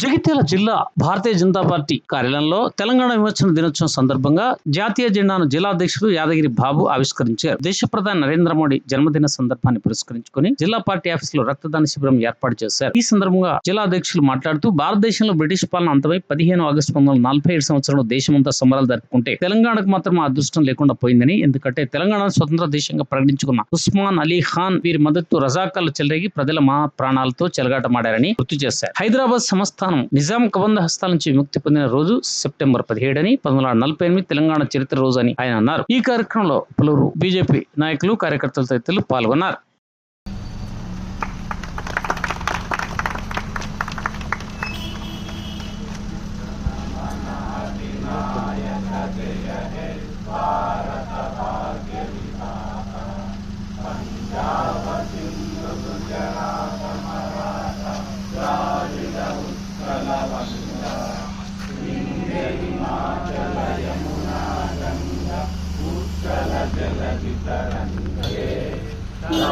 జగిత్యాల జిల్లా భారతీయ జనతా పార్టీ కార్యాలయంలో తెలంగాణ విమోచన దినోత్సవం సందర్భంగా జాతీయ జెండాను జిల్లా అధ్యక్షుడు యాదగిరి బాబు ఆవిష్కరించారు. దేశ ప్రధాని నరేంద్ర మోడీ జన్మదిన సందర్భాన్ని పురస్కరించుకుని జిల్లా పార్టీ ఆఫీస్లో రక్తదాన శిబిరం ఏర్పాటు చేశారు. ఈ సందర్భంగా జిల్లా అధ్యక్షులు మాట్లాడుతూ భారతదేశంలో బ్రిటిష్ పాలన అంతమై పదిహేను ఆగస్టు పంతొమ్మిది వందల నలభై ఏడు సంవత్సరంలో దేశమంతా సంబరాలు జరుపుకుంటే తెలంగాణకు మాత్రం అదృష్టం లేకుండా పోయిందని ఎందుకంటే తెలంగాణ స్వతంత్ర దేశంగా ప్రకటించుకున్న ఉస్మాన్ అలీ ఖాన్ వీరి మద్దతు రజాకాలు చెలరేగి ప్రజల మా ప్రాణాలతో చెలగాటమాడారని గుర్తు చేశారు. హైదరాబాద్ సంస్థ సంస్థానం నిజాం కబంధ హస్తాల నుంచి విముక్తి పొందిన రోజు సెప్టెంబర్ పదిహేడు అని పంతొమ్మిది నలభై ఎనిమిది తెలంగాణ చరిత్ర రోజు అని ఆయన అన్నారు. ఈ కార్యక్రమంలో పలువురు బీజేపీ నాయకులు కార్యకర్తలు తదితరులు పాల్గొన్నారు.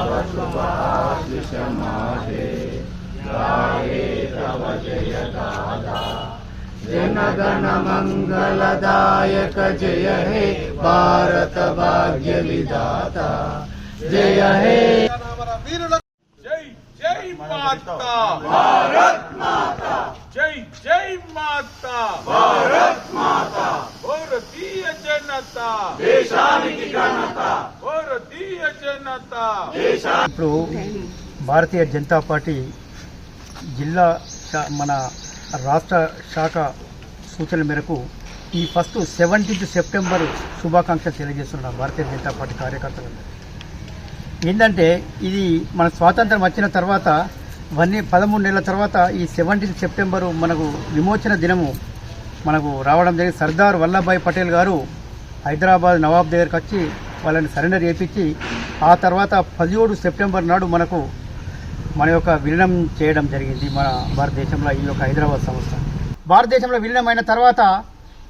वसुपाशुषमाहे गाये तव जय जय हे भारत भाग्य विदाता जय हे जय जय माता। भारत माता। ఇప్పుడు భారతీయ జనతా పార్టీ జిల్లా మన రాష్ట్ర శాఖ సూచనల మేరకు ఈ ఫస్ట్ సెవెంటీన్త్ సెప్టెంబర్ శుభాకాంక్షలు తెలియజేస్తున్నాం భారతీయ జనతా పార్టీ కార్యకర్తలు. ఏంటంటే ఇది మన స్వాతంత్రం వచ్చిన తర్వాత వన్నీ పదమూడు నెలల తర్వాత ఈ సెవెంటీన్త్ సెప్టెంబరు మనకు విమోచన దినము మనకు రావడం జరిగింది. సర్దార్ వల్లభాయ్ పటేల్ గారు హైదరాబాద్ నవాబ్ దగ్గరికి వచ్చి వాళ్ళని సరెండర్ చేపించి ఆ తర్వాత పదిహేడు సెప్టెంబర్ నాడు మనకు మన యొక్క విలీనం చేయడం జరిగింది మన భారతదేశంలో ఈ యొక్క హైదరాబాద్ సంస్థ. భారతదేశంలో విలీనమైన తర్వాత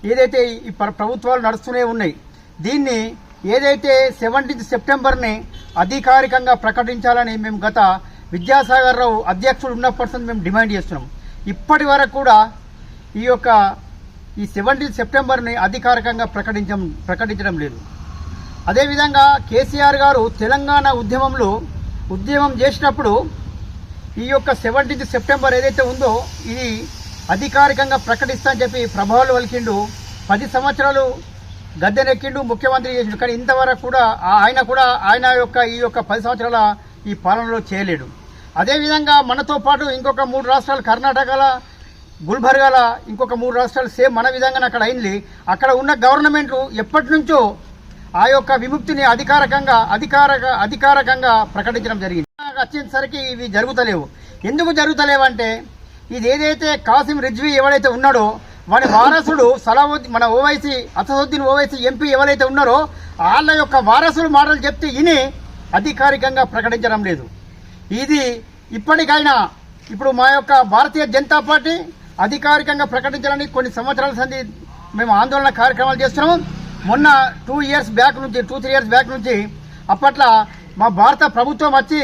ఏదైతే ఈ ప్రభుత్వాలు నడుస్తూనే ఉన్నాయి దీన్ని ఏదైతే సెవెంటీన్త్ సెప్టెంబర్ని అధికారికంగా ప్రకటించాలని మేము గత విద్యాసాగర్ రావు అధ్యక్షుడు ఉన్నప్పటి మేము డిమాండ్ చేస్తున్నాం. ఇప్పటి వరకు కూడా ఈ యొక్క ఈ సెవెంటీన్ సెప్టెంబర్ని అధికారికంగా ప్రకటించం ప్రకటించడం లేదు. అదేవిధంగా కేసీఆర్ గారు తెలంగాణ ఉద్యమంలో ఉద్యమం చేసినప్పుడు ఈ యొక్క సెవెంటీన్త్ సెప్టెంబర్ ఏదైతే ఉందో ఇది అధికారికంగా ప్రకటిస్తా అని చెప్పి ప్రభావాలు వలికిండు. పది సంవత్సరాలు గద్దెనెక్కిండు ముఖ్యమంత్రి చేసిండు. కానీ ఇంతవరకు కూడా ఆ- ఆయన కూడా ఆయన యొక్క ఈ యొక్క పది సంవత్సరాల ఈ పాలనలో చేయలేడు. అదేవిధంగా మనతో పాటు ఇంకొక మూడు రాష్ట్రాలు కర్ణాటకల గుల్బర్గాల ఇంకొక మూడు రాష్ట్రాలు సేమ్ మన విధంగానే అక్కడ అయింది. అక్కడ ఉన్న గవర్నమెంట్లు ఎప్పటి నుంచో ఆ యొక్క విముక్తిని అధికారికంగా అధికారక అధికారకంగా ప్రకటించడం జరిగింది. నాకు వచ్చేసరికి ఇవి జరుగుతలేవు. ఎందుకు జరుగుతలేవంటే ఇది ఏదైతే కాసిం రిజ్వీ ఎవరైతే ఉన్నాడో వాడి వారసుడు సలావుద్దీన్ మన ఓవైసీ అసదుద్దీన్ ఓవైసీ ఎంపీ ఎవరైతే ఉన్నారో వాళ్ళ యొక్క వారసుడు మాటలు చెప్తే ఇని అధికారికంగా ప్రకటించడం లేదు. ఇది ఇప్పటికైనా ఇప్పుడు మా యొక్క భారతీయ జనతా పార్టీ అధికారికంగా ప్రకటించాలని కొన్ని సంవత్సరాల సంది మేము ఆందోళన కార్యక్రమాలు చేస్తున్నాం మొన్న టూ ఇయర్స్ బ్యాక్ నుంచి టూ త్రీ ఇయర్స్ బ్యాక్ నుంచి అప్పట్లో మా భారత ప్రభుత్వం వచ్చి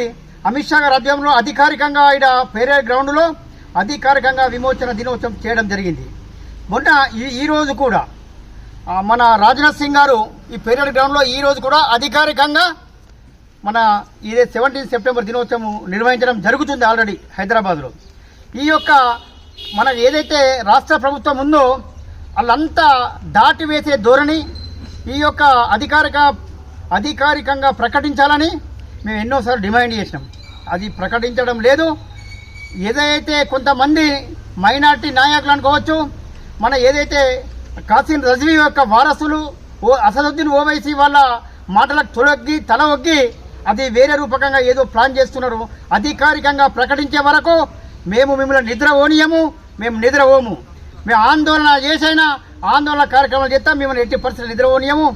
అమిత్ షా గారి అధ్యయంలో అధికారికంగా ఇక్కడ పేరే గ్రౌండ్లో అధికారికంగా విమోచన దినోత్సవం చేయడం జరిగింది. మొన్న ఈ ఈరోజు రోజు కూడా మన రాజ్నాథ్ సింగ్ గారు ఈ పేరేడ్ గ్రౌండ్లో ఈ రోజు కూడా అధికారికంగా మన ఇదే సెవెంటీన్ సెప్టెంబర్ దినోత్సవం నిర్వహించడం జరుగుతుంది ఆల్రెడీ హైదరాబాద్లో. ఈ యొక్క మన ఏదైతే రాష్ట్ర ప్రభుత్వం ఉందో వాళ్ళంతా దాటి వేసే ధోరణి ఈ యొక్క అధికారిక అధికారికంగా ప్రకటించాలని మేము ఎన్నోసార్లు డిమాండ్ చేసినాం. అది ప్రకటించడం లేదు. ఏదైతే కొంతమంది మైనార్టీ నాయకులు అనుకోవచ్చు మన ఏదైతే కాసిం రజవీ యొక్క వారసులు ఓ అసదుద్దీన్ ఓవైసీ వాళ్ళ మాటలకు తొలగి తల ఒగ్గి అది వేరే రూపకంగా ఏదో ప్లాన్ చేస్తున్నారు. అధికారికంగా ప్రకటించే వరకు మేము మిమ్మల్ని నిద్ర ఓనియము. మేము నిద్రపోము. మేము ఆందోళన చేసైనా ఆందోళన కార్యక్రమాలు చేస్తాం మిమ్మల్ని ఎట్టి పరిస్థితులు నిద్ర